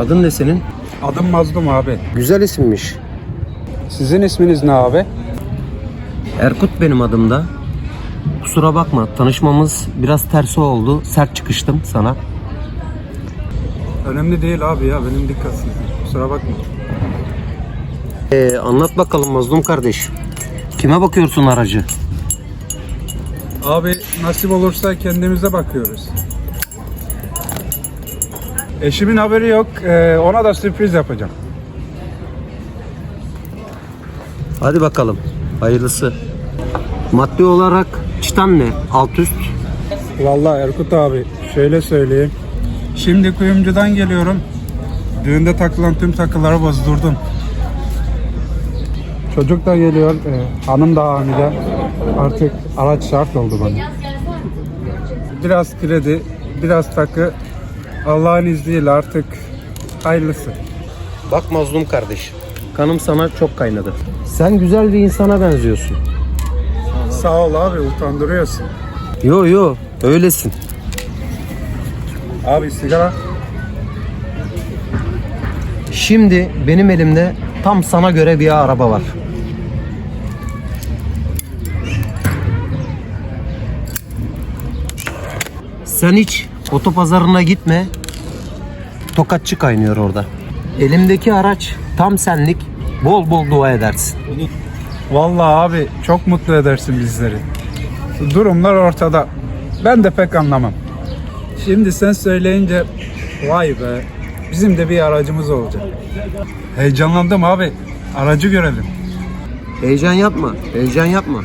Adın ne senin? Adım Mazlum abi. Güzel isimmiş. Sizin isminiz ne abi? Erkut benim adım da. Kusura bakma tanışmamız biraz tersi oldu. Sert çıkıştım sana. Önemli değil abi ya benim dikkatsizliğim. Kusura bakma. Ee, anlat bakalım Mazlum kardeş. Kime bakıyorsun aracı? Abi nasip olursa kendimize bakıyoruz. Eşimin haberi yok. Ee, ona da sürpriz yapacağım. Hadi bakalım. Hayırlısı. Maddi olarak çıtan ne? Alt üst. Vallahi Erkut abi şöyle söyleyeyim. Şimdi kuyumcudan geliyorum. Düğünde takılan tüm takıları bozdurdum. Çocuk da geliyor. ee, hanım da hamile. Artık araç şart oldu bana. Biraz kredi, biraz takı. Allah'ın izniyle artık hayırlısı. Bak Mazlum kardeş. Kanım sana çok kaynadı. Sen güzel bir insana benziyorsun. Sağ ol abi utandırıyorsun. Yo yo öylesin. Abi sigara. Şimdi benim elimde tam sana göre bir araba var. Sen hiç otopazarına gitme. Tokatçı kaynıyor orada. Elimdeki araç tam senlik. Bol bol dua edersin. Vallahi abi çok mutlu edersin bizleri. Durumlar ortada. Ben de pek anlamam. Şimdi sen söyleyince vay be bizim de bir aracımız olacak. Heyecanlandım abi. Aracı görelim. Heyecan yapma, heyecan yapma.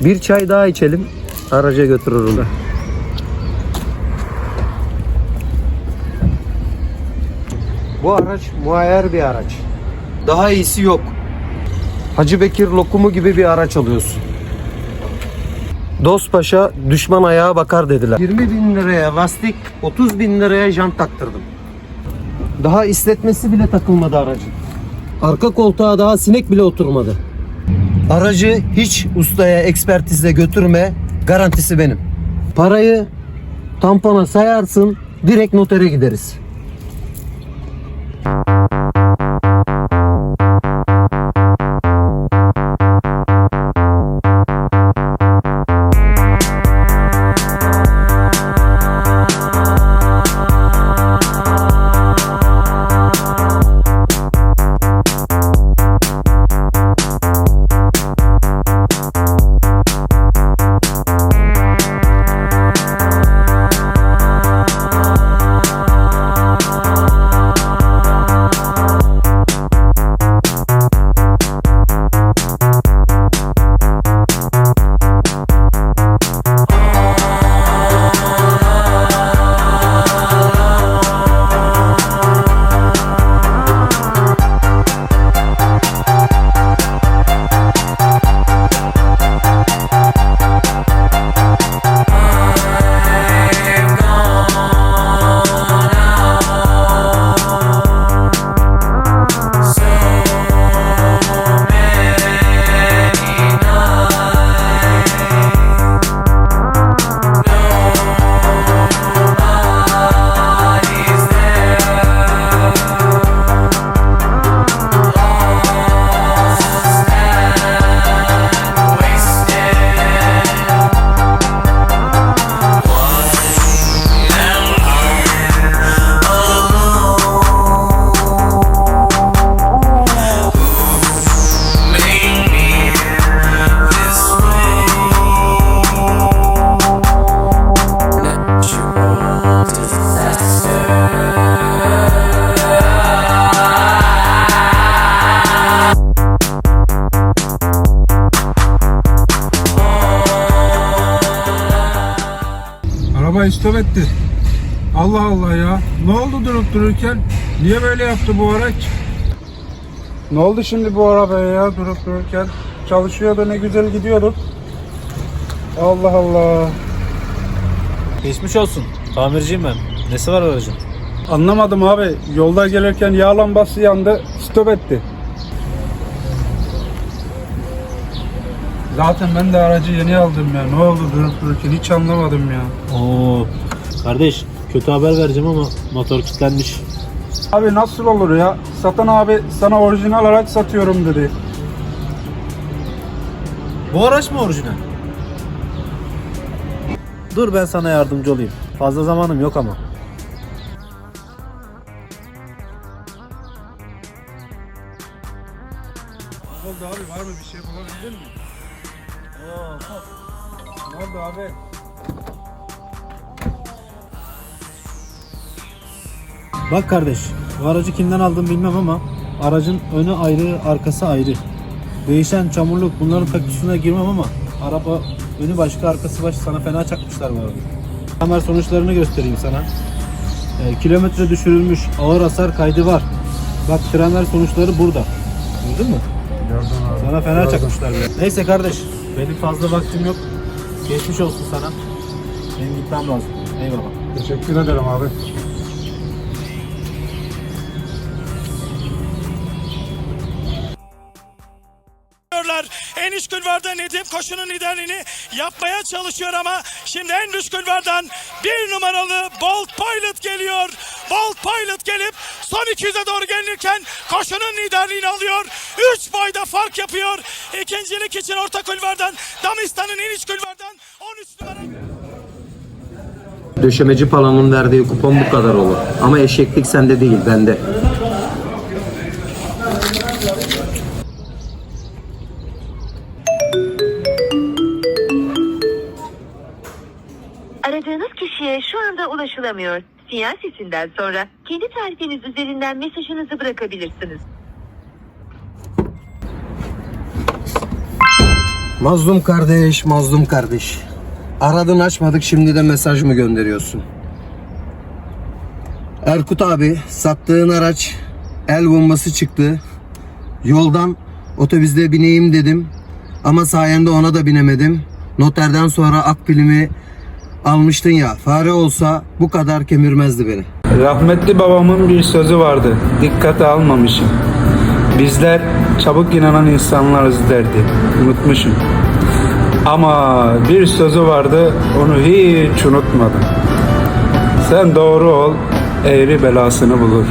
Bir çay daha içelim, araca götürürüm. Bu araç muayyer bir araç. Daha iyisi yok. Hacı Bekir lokumu gibi bir araç alıyorsun. Dost paşa düşman ayağa bakar dediler. 20 bin liraya lastik, 30 bin liraya jant taktırdım. Daha isletmesi bile takılmadı aracın. Arka koltuğa daha sinek bile oturmadı. Aracı hiç ustaya ekspertizle götürme. Garantisi benim. Parayı tampona sayarsın. Direkt notere gideriz. Araba etti. Allah Allah ya. Ne oldu durup dururken? Niye böyle yaptı bu araç? Ne oldu şimdi bu arabaya ya durup dururken? Çalışıyordu ne güzel gidiyordu. Allah Allah. Geçmiş olsun. Tamirciyim ben. Nesi var aracın? Anlamadım abi. Yolda gelirken yağ lambası yandı. Stop etti. Zaten ben de aracı yeni aldım ya. Ne oldu durup dururken hiç anlamadım ya. Oo. Kardeş kötü haber vereceğim ama motor kilitlenmiş. Abi nasıl olur ya? Satan abi sana orijinal araç satıyorum dedi. Bu araç mı orijinal? Dur ben sana yardımcı olayım. Fazla zamanım yok ama. Ne oldu abi? Var mı bir şey bulabildin mi? Ne oldu abi? Bak kardeş, bu aracı kimden aldım bilmem ama aracın önü ayrı, arkası ayrı. Değişen çamurluk bunların pek üstüne girmem ama araba önü başka, arkası başka sana fena çakmışlar bu arada. Hemen sonuçlarını göstereyim sana. Ee, kilometre düşürülmüş, ağır hasar kaydı var. Bak frenler sonuçları burada. Gördün mü? Gördüm abi. Sana fena çakmışlar bile. Neyse kardeş, benim fazla vaktim yok. Geçmiş olsun sana. Benim gitmem lazım. Eyvallah. Teşekkür ederim abi. Kulvarda Nedim koşunun liderliğini yapmaya çalışıyor ama şimdi en üst kulvardan bir numaralı Bolt Pilot geliyor. Bolt Pilot gelip son 200'e doğru gelirken koşunun liderliğini alıyor. 3 boyda fark yapıyor. İkincilik için orta kulvardan Damistan'ın en üst kulvardan 13 numara. Döşemeci palamın verdiği kupon bu kadar olur. Ama eşeklik sende değil, bende. Kişiye şu anda ulaşılamıyor. Sinyal sesinden sonra kendi tarifiniz üzerinden mesajınızı bırakabilirsiniz. Mazlum kardeş, mazlum kardeş. Aradın açmadık şimdi de mesaj mı gönderiyorsun? Erkut abi sattığın araç el bombası çıktı. Yoldan otobüste bineyim dedim. Ama sayende ona da binemedim. Noterden sonra akbilimi almıştın ya. Fare olsa bu kadar kemirmezdi beni. Rahmetli babamın bir sözü vardı. Dikkate almamışım. Bizler çabuk inanan insanlarız derdi. Unutmuşum. Ama bir sözü vardı onu hiç unutmadım. Sen doğru ol, eğri belasını bulur.